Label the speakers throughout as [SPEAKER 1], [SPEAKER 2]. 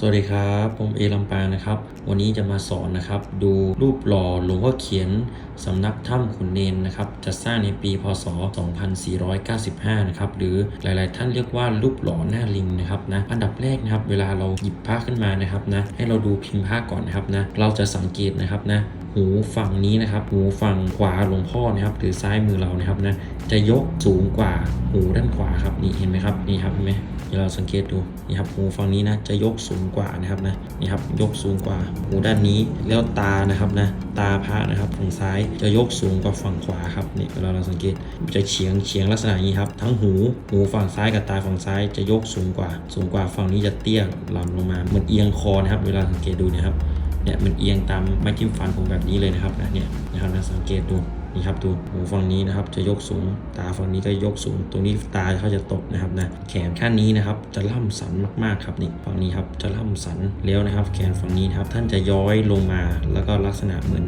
[SPEAKER 1] สวัสดีครับ ผมเอลำปางนะครับ วันนี้จะมาสอนนะครับ ดูรูปหล่อหลวงพ่อเขียนสำนักถ้ำขุนเนนนะครับจะสร้างในปีพศ 2495 นะครับ หรือหลายๆ ท่านเรียกว่ารูปหล่อหน้าลิงนะครับนะอันดับแรกนะครับ เวลาเราหยิบผ้าขึ้นมานะครับนะให้เราดูพิมพ์ผ้าก่อนนะครับนะเราจะสังเกตนะครับนะ หูฝั่งนี้นะครับ หูฝั่งขวาหลวงพ่อนะครับหรือซ้ายมือเรานะครับนะจะยกสูงกว่าหูด้านขวาครับนี่เห็นไหมครับนี่ครับเห็นไหมเดี๋ยวเราสังเกตดูนี่ครับหูฝั่งนี้นะจะยกสูงกว่านะครับนะนี่ครับยกสูงกว่าหูด้านนี้แล้วตานะครับนะตาพระนะครับฝั่งซ้ายจะยกสูงกว่าฝั่งขวาครับนี่เวลาเราสังเกตจะเฉียงเฉียงลักษณะนี้ครับทั้งหูหูฝั่งซ้ายกับตาฝั่งซ้ายจะยกสูงกว่า สูงกว่าฝั่งนี้จะเตี้ยหล่ำลงมาเหมือนเอียงคอนะครับ เวลาสังเกตดูนะครับ เนี่ยมันเอียงตามไม้จิ้มฟันผมแบบนี้เลยนะครับนะเนี่ยนะครับนะสังเกตดูนี่ครับดูหูฝั่งนี้นะครับจะยกสูง ตาฝั่งนี้ก็ยกสูง ตรงนี้ตาเขาจะตกนะครับนะแขนข้างนี้นะครับจะล่ำสันมากๆครับนี่ฝั่งนี้ครับจะล่ำสันแล้วนะครับ แขนฝั่งนี้นครับท่านจะย้อยลงมาแล้วก็ลักษณะเหมือน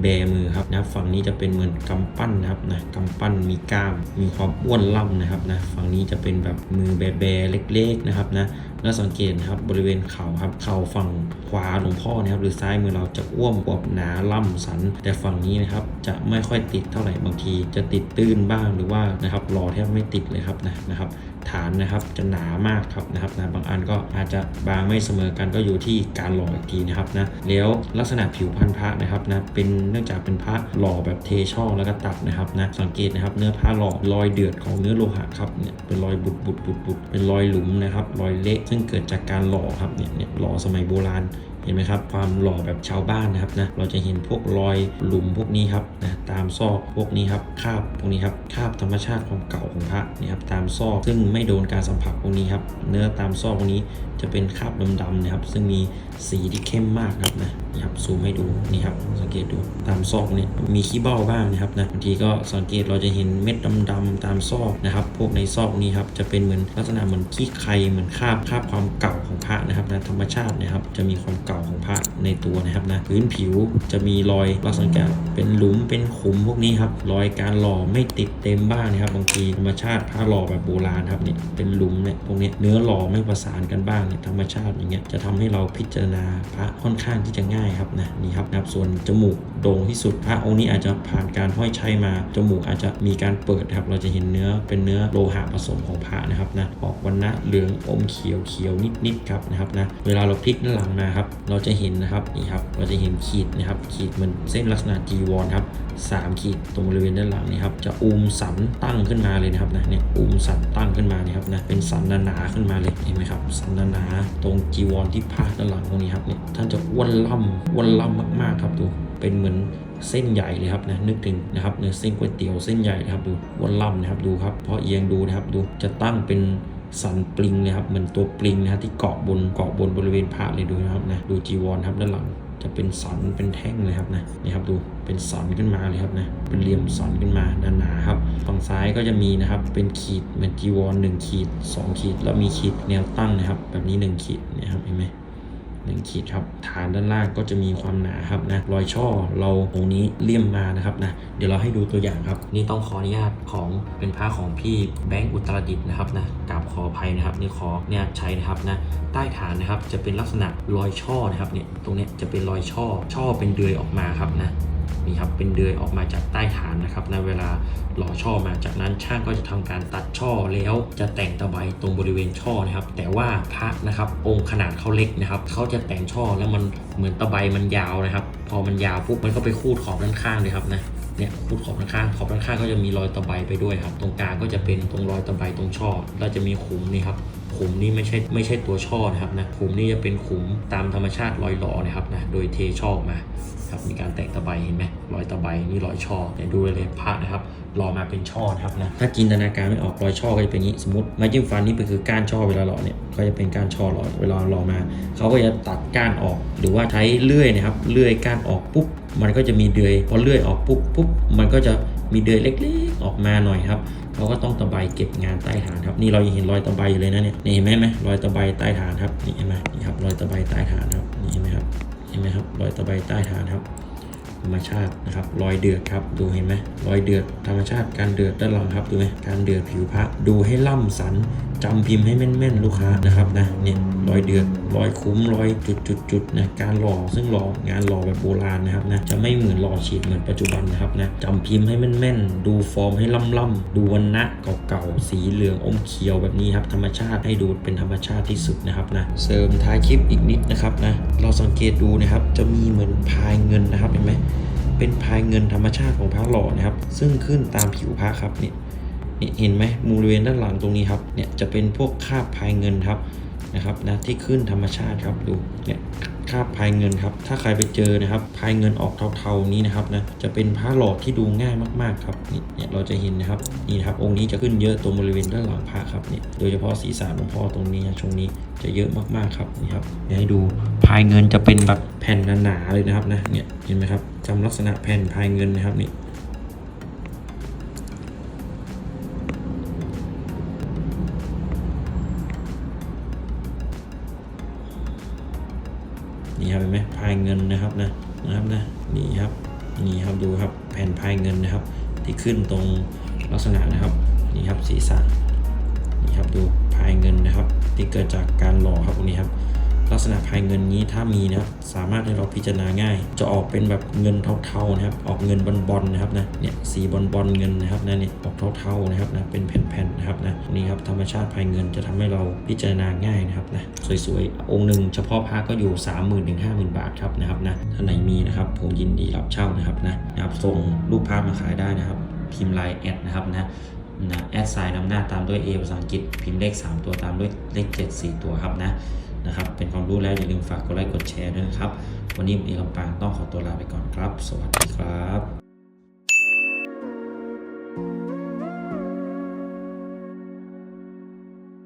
[SPEAKER 1] แบมือครับนะฝั่งนี้จะเป็นเหมือนกำปั้นนะครับนะกำปั้นมีกล้าม มีความอ้วนล่ำนะครับนะฝั่งนี้จะเป็นแบบมือแบๆเล็ก ๆนะครับนะ แล้วสังเกตนะครับบริเวณเข่าครับเข่าฝั่งขวาหลวงพ่อนะครับหรือซ้ายมือเราจะอ้วมอวบหนาล่ำสัน แต่ฝั่งนี้นะครับจะไม่ค่อยติดเท่าไหร่บางที จะติดตื้นบ้างหรือว่านะครับรอแทบไม่ติดเลยครับนะนะครับฐานนะครับจะหนามากครับนะครับนะบางอันก็อาจจะบางไม่เสมอกันก็อยู่ที่การหล่ออีกทีนะครับนะแล้วลักษณะผิวพันธุ์พระนะครับนะเป็นเนื่องจากเป็นพระหล่อแบบเทช่อแล้วก็ตัดนะครับนะสังเกตนะครับเนื้อพระหล่อรอยเดือดของเนื้อโลหะครับเนี่ยเป็นรอยบุดบุดบุดบุดเป็นรอยหลุมนะครับรอยเละซึ่งเกิดจากการหล่อครับเนี่ยเนี่ยหล่อสมัยโบราณ เห็นไหมครับความหล่อแบบชาวบ้านนะครับนะเราจะเห็นพวกรอยหลุมพวกนี้ครับนะตามซอกพวกนี้ครับคาบพวกนี้ครับคาบธรรมชาติความเก่าของพระนี่ครับตามซอกซึ่งไม่โดนการสัมผัสพวกนี้ครับเนื้อตามซอกพวกนี้จะเป็นคราบดำๆนะครับ ซึ่งมีสีที่เข้มมากครับนะนี่ครับซูมให้ดูนี่ครับสังเกตดูตามซอกเนี่ยมีขี้เบ้าบ้างนะครับนะบางทีก็สังเกตเราจะเห็นเม็ดดำๆตามซอกนะครับ พวกในซอกนี้ครับจะเป็นเหมือนลักษณะเหมือนขี้ไครเหมือนคราบคราบความเก่าของพระนะครับนะธรรมชาตินะครับจะมีความเก่าของพระในตัวนะครับนะพื้นผิวจะมีรอยลักษณะเป็นหลุมเป็นขุมพวกนี้ครับรอยการหล่อไม่ติดเต็มบ้างนะครับ บางทีธรรมชาติพระหล่อแบบโบราณครับเนี่ยเป็นหลุมเนี่ยพวกนี้เนื้อหล่อไม่ประสานกันบ้างเนี่ยธรรมชาติอย่างเงี้ยจะทำให้เราพิจารณาพระค่อนข้างที่จะง่ายครับนะนี่ครับนะส่วนจมูกโด่งที่สุดพระองค์นี้อาจจะผ่านการห้อยชัยมาจมูกอาจจะมีการเปิดครับเราจะเห็นเนื้อเป็นเนื้อโลหะผสมของพระนะครับนะออกวันนะเหลืองอมเขียวเขียวนิดๆครับนะครับนะเวลาเราพลิกด้านหลังมาครับเราจะเห็นนะครับนี่ครับเราจะเห็นขีดนะครับขีดมือนเส้นลักษณะจีวรครับสามขีดตรงบริเวณด้านหลังนี่ครับจะอูมสันตั้งขึ้นมาเลยนะครับนะเนี่ยอูมสันตั้งขึ้นมานี่ครับนะเป็นสันหนาๆขึ้นมาเลยเห็นไหมครับสันหนาๆตรงจีวรที่พาดด้านหลังตรงนี้ครับเนี่ยท่านจะอ้วนล่ำอ้วนล่ำมากๆครับดูเป็นเหมือนเส้นใหญ่เลยครับนะนึกถึงนะครับเนื้อเส้นก๋วยเตี๋ยวเส้นใหญ่นะครับดูวนล่ำนะครับดูครับเพอเอียงดูนะครับดูจะตั้งเป็น สันปลิงนะครับเหมือนตัวปลิงนะฮะที่เกาะบนเกาะบนบริเวณพระเลยดูนะครับนะดูจีวรครับด้านหลังจะเป็นสันเป็นแท่งเลยครับนะนี่ครับดูเป็นสันขึ้นมาเลยครับนะเป็นเหลี่ยมสันขึ้นมาหนาๆครับฝั่งซ้ายก็จะมีนะครับเป็นขีดเหมือนจีวรหนึ่งขีดสองขีด แล้วมีขีดแนวตั้งนะครับ แบบนี้หนึ่งขีดนะครับเห็นไหม หนึ่งขีดครับฐานด้านล่างก็จะมีความหนาครับนะรอยช่อเราตรงนี้เลี่ยมมานะครับนะเดี๋ยวเราให้ดูตัวอย่างครับ นี่ต้องขออนุญาตของเป็นผ้าของพี่แบงค์อุตรดิตถ์นะครับนะกราบขออภัยนะครับนี่ขอเนี่ยใช้นะครับนะใต้ฐานนะครับจะเป็นลักษณะรอยช่อนะครับเนี่ยตรงเนี้ยจะเป็นรอยช่อช่อเป็นเดือยออกมาครับนะ นี่ครับเป็นเดือยออกมาจากใต้ฐานนะครับในเวลาหล่อช่อมาจากนั้นช่างก็จะทำการตัดช่อแล้วจะแต่งตะไบตรงบริเวณช่อนะครับ แต่ว่าพระนะครับองค์ขนาดเขาเล็กนะครับเขาจะแต่งช่อแล้วมันเหมือนตะไบมันยาวนะครับ พอมันยาวปุ๊บมันก็ไปคูดขอบด้านข้างเลยครับนะเนี่ยคูดขอบด้านข้างขอบด้านข้างก็จะมีรอยตะไบไปด้วยครับ ตรงกลางก็จะเป็นตรงรอยตะไบตรงช่อแล้วจะมีขุมนี่ครับ ขุมนี่ไม่ใช่ไม่ใช่ตัวช่อนะครับนะขุมนี่จะเป็นขุมตามธรรมชาติรอยหล่อนะครับนะโดยเทช่อออกมาครับมีการแตกตะไบเห็นไหมรอยตะไบนี่รอยช่อเนี่ยดูเลยพระนะครับหล่อมาเป็นช่อนะครับนะถ้าจินตนาการไม่ออกรอยช่อก็จะเป็นอย่างนี้สมมติไม้จิ้มฟันนี่เป็นคือก้านช่อเวลาหล่อเนี่ยก็จะเป็นก้านช่อหล่อเวลาหล่อมาเขาก็จะตัดก้านออก หรือว่าใช้เลื่อยนะครับเลื่อยก้านออกปุ๊บมันก็จะมีเดือยพอเลื่อยออกปุ๊บปุ๊บมันก็จะ มีเดือยเล็กๆออกมาหน่อยครับเขาก็ต้องตะไบเก็บงานใต้ฐานครับนี่เรายังเห็นรอยตะไบอยู่เลยนะเนี่ยนี่เห็นไหมไหมรอยตะไบใต้ฐานครับนี่เห็นไหมนี่ครับรอยตะไบใต้ฐานครับนี่เห็นไหมครับเห็นไหมครับรอยตะไบใต้ฐานครับธรรมชาตินะครับรอยเดือดครับดูเห็นไหมรอยเดือดธรรมชาติการเดือดด้านหลังครับดูไหมการเดือดผิวพระดูให้ล่ำสัน จำพิมพ์ให้แม่นๆ ลูกค้านะครับนะเนี่ยรอยเดือดรอยคุ้มรอยจุดๆๆนะการหล่อซึ่งหล่องานหล่อแบบโบราณนะครับนะจะไม่เหมือนหล่อฉีดเหมือนปัจจุบันนะครับนะจำพิมพ์ให้แม่นๆ ดูฟอร์มให้ล่ำๆดูวันณะเก่าๆสีเหลืองอมเขียวแบบนี้ครับธรรมชาติให้ดูเป็นธรรมชาติที่สุดนะครับนะเสริมท้ายคลิปอีกนิดนะครับนะเราสังเกตดูนะครับจะมีเหมือนพายเงินนะครับเห็นไหมเป็นพายเงินธรรมชาติของพระหล่อนะครับ ซึ่งขึ้นตามผิวพระครับเนี่นี่ เห็นไหมบริเวณด้านหลังตรงนี้ครับเนี่ยจะเป็นพวกคาบพายเงินครับนะครับนะที่ขึ้นธรรมชาติครับดูเนี่ยคาบพายเงินครับถ้าใครไปเจอนะครับพายเงินออกเทาๆนี้นะครับนะจะเป็นพระหล่อที่ดูง่ายมากๆครับนี่เนี่ยเราจะเห็นนะครับนี่ครับองค์นี้จะขึ้นเยอะตรงบริเวณด้านหลังพระครับเนี่ยโดยเฉพาะศีรษะหลวงพ่อตรงนี้ช่วงนี้จะเยอะมากๆครับนี่ครับเดี๋ยวให้ดูพายเงินจะเป็นแบบแผ่นหนาๆเลยนะครับนะเนี่ยเห็นไหมครับจำลักษณะแผ่นพายเงินนะครับนี่ เงินนะครับนะนะครับนะนี่ครับนี่ครับดูครับแผ่นพายเงินนะครับ ที่ขึ้นตรงลักษณะนะครับนี่ครับศีรษะนี่ครับดูพายเงินนะครับ ที่เกิดจากการหล่อครับตรงนี้ครับ ลักษณะพายเงินนี้ถ้ามีนะครับสามารถให้เราพิจารณาง่าย จะออกเป็นแบบเงินเทาๆนะครับ ออกเงินบอลๆนะครับนะเนี่ยสีบอลๆเงินนะครับนะเนี่ยออกเทาๆนะครับนะเป็นแผ่นๆนะครับนะนี่ครับธรรมชาติพายเงินจะทำให้เราพิจารณาง่ายนะครับนะสวยๆองค์หนึ่งเฉพาะพระก็อยู่ 3 0 0 0 0ถึง50,000บาทครับนะครับนะถ้าไหนมีนะครับผมยินดีรับเช่านะครับนะนะครับส่งรูปภาพมาขายได้นะครับพิมพ์ไลน์แอดนะครับนะนะแอดไซน์นำหน้าตามด้วย A ภาษาอังกฤษพิมพ์เลข 3 ตัวตามด้วยเลข 7 4 ตัวครับนะ ความรู้แล้วอย่าลืมฝากกดไลค์กดแชร์ด้วยนะครับ วันนี้ผมเอกลำปางต้องขอตัวลาไปก่อนครับ สวัสดีครับ